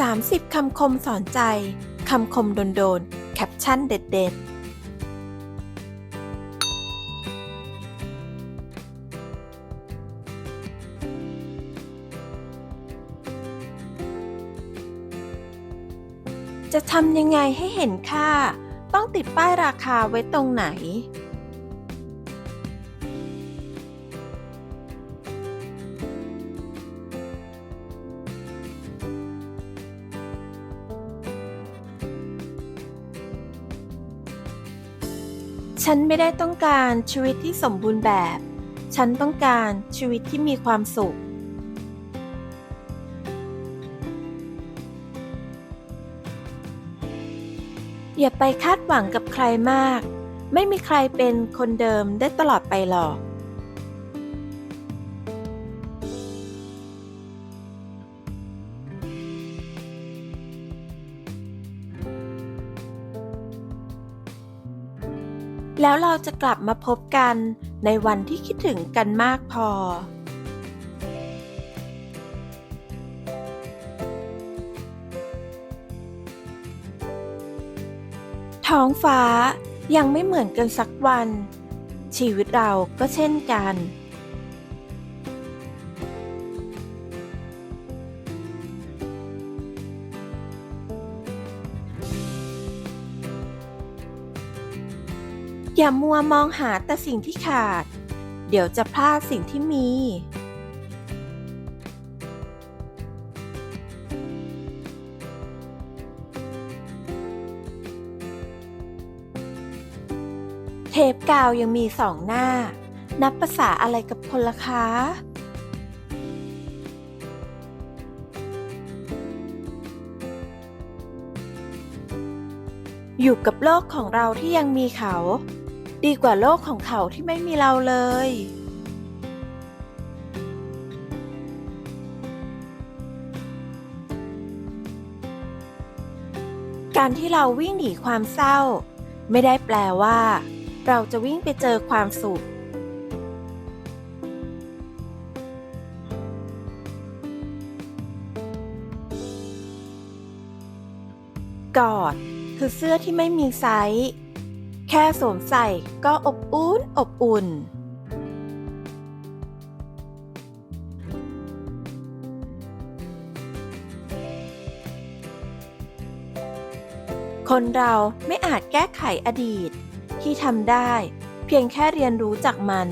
30 คำคมสอนใจ คำคมโดนๆ แคปชั่นเด็ด ๆ จะทำยังไงให้เห็นค่า ต้องติดป้ายราคาไว้ตรงไหน ฉันไม่ได้ต้องการชีวิตที่สมบูรณ์แบบ ฉันต้องการชีวิตที่มีความสุข อย่าไปคาดหวังกับใครมาก ไม่มีใครเป็นคนเดิมได้ตลอดไปหรอก แล้วเราจะกลับมาพบกันในวันที่คิดถึงกันมากพอท้องฟ้ายังไม่เหมือนกันสักวัน ชีวิตเราก็เช่นกัน อย่ามัวมองหาแต่สิ่งที่ขาด เดี๋ยวจะพลาดสิ่งที่มี เทปกาวยังมีสองหน้า นับภาษาอะไรกับคนละคะอยู่กับโลกของเราที่ยังมีเขา ดีกว่าโลกของเขาที่ไม่มีเราเลย การที่เราวิ่งหนีความเศร้า ไม่ได้แปลว่า เราจะวิ่งไปเจอความสุข กอดคือเสื้อที่ไม่มีไซส์ แค่สวมใส่ก็อบอุ่นอบอุ่น คนเราไม่อาจแก้ไขอดีต ที่ทำได้เพียงแค่เรียนรู้จากมัน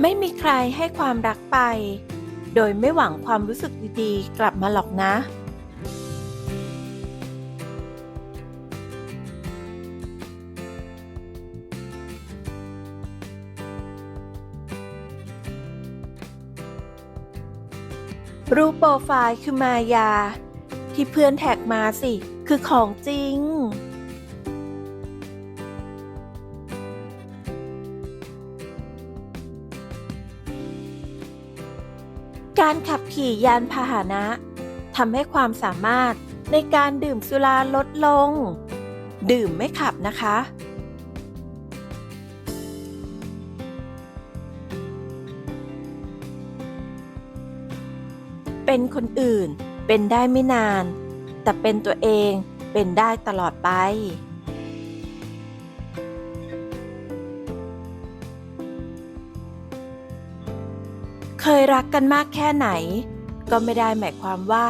ไม่มีใครให้ความรักไป โดยไม่หวังความรู้สึกดีๆ กลับมาหรอกนะ รูปโปรไฟล์คือมายา ที่เพื่อนแท็กมาสิ คือของจริง การขับขี่ยานพาหนะทำให้ความสามารถในการดื่มสุราลดลง ดื่มไม่ขับนะคะ เป็นคนอื่น เป็นได้ไม่นาน แต่เป็นตัวเองเป็นได้ตลอดไป เคยรักกันมากแค่ไหน ก็ไม่ได้หมายความว่า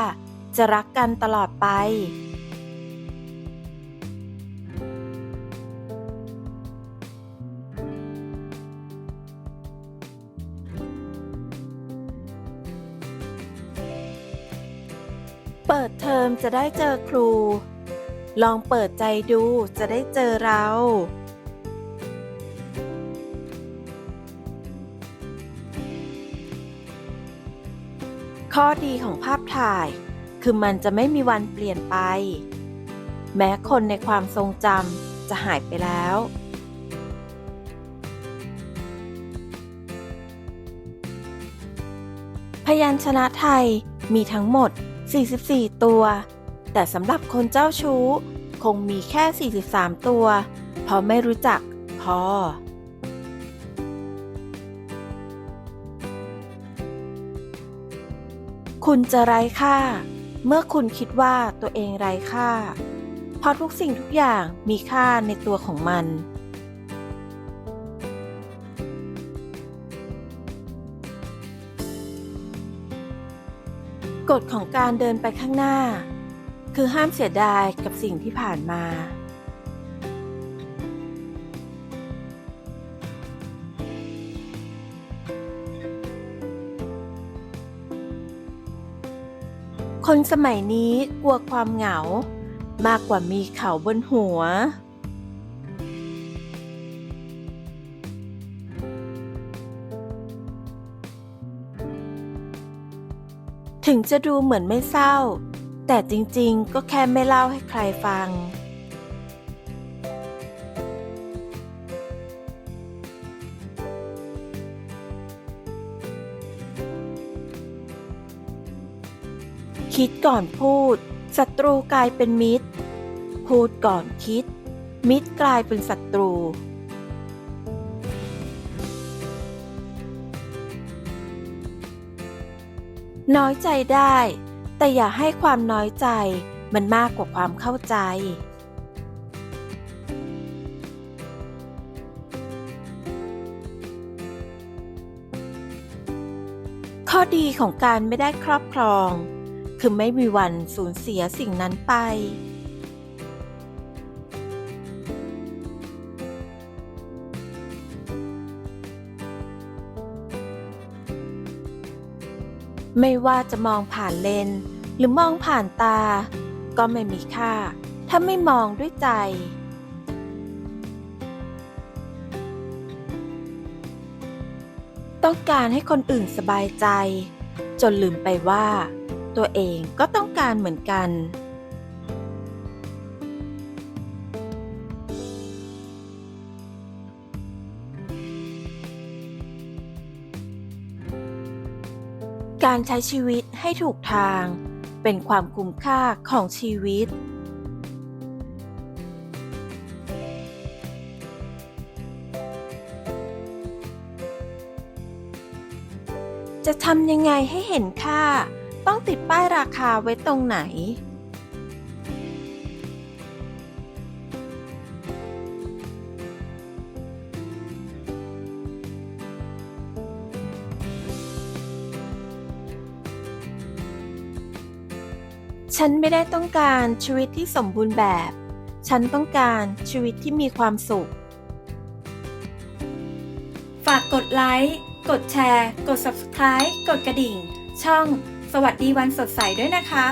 จะรักกันตลอดไป เปิดเทอมจะได้เจอครู ลองเปิดใจดูจะได้เจอเรา ข้อดีของภาพถ่าย คือมันจะไม่มีวันเปลี่ยนไป แม้คนในความทรงจำจะหายไปแล้ว พยัญชนะไทยมีทั้งหมด 44 ตัว แต่สำหรับคนเจ้าชู้ คงมีแค่ 43 ตัว เพราะไม่รู้จักพอ คุณจะไร้ค่า เมื่อคุณคิดว่าตัวเองไร้ค่า เพราะทุกสิ่งทุกอย่างมีค่าในตัวของมัน กฎของการเดินไปข้างหน้า คือห้ามเสียดายกับสิ่งที่ผ่านมา คนสมัยนี้กลัวความเหงา มากกว่ามีเขาบนหัว ถึงจะดูเหมือนไม่เศร้า แต่จริงๆ ก็แค่ไม่เล่าให้ใครฟัง คิดก่อนพูดศัตรูกลายเป็นมิตร พูดก่อนคิด มิตรกลายเป็นศัตรู น้อยใจได้ แต่อย่าให้ความน้อยใจมันมากกว่าความเข้าใจ ข้อดีของการไม่ได้ครอบครอง คือไม่มีวันสูญเสียสิ่งนั้นไป ไม่ว่าจะมองผ่านเลนส์หรือมองผ่านตา ก็ไม่มีค่า ถ้าไม่มองด้วยใจ ต้องการให้คนอื่นสบายใจ จนลืมไปว่า ตัวเองก็ต้องการเหมือนกัน การใช้ชีวิตให้ถูกทาง เป็นความคุ้มค่าของชีวิต จะทำยังไงให้เห็นค่า ต้องติดป้ายราคาไว้ตรงไหน ฉันไม่ได้ต้องการชีวิตที่สมบูรณ์แบบ ฉันต้องการชีวิตที่มีความสุข ฝากกดไลค์ กดแชร์ กด subscribe กดกระดิ่ง ช่อง สวัสดีวันสดใสด้วยนะคะ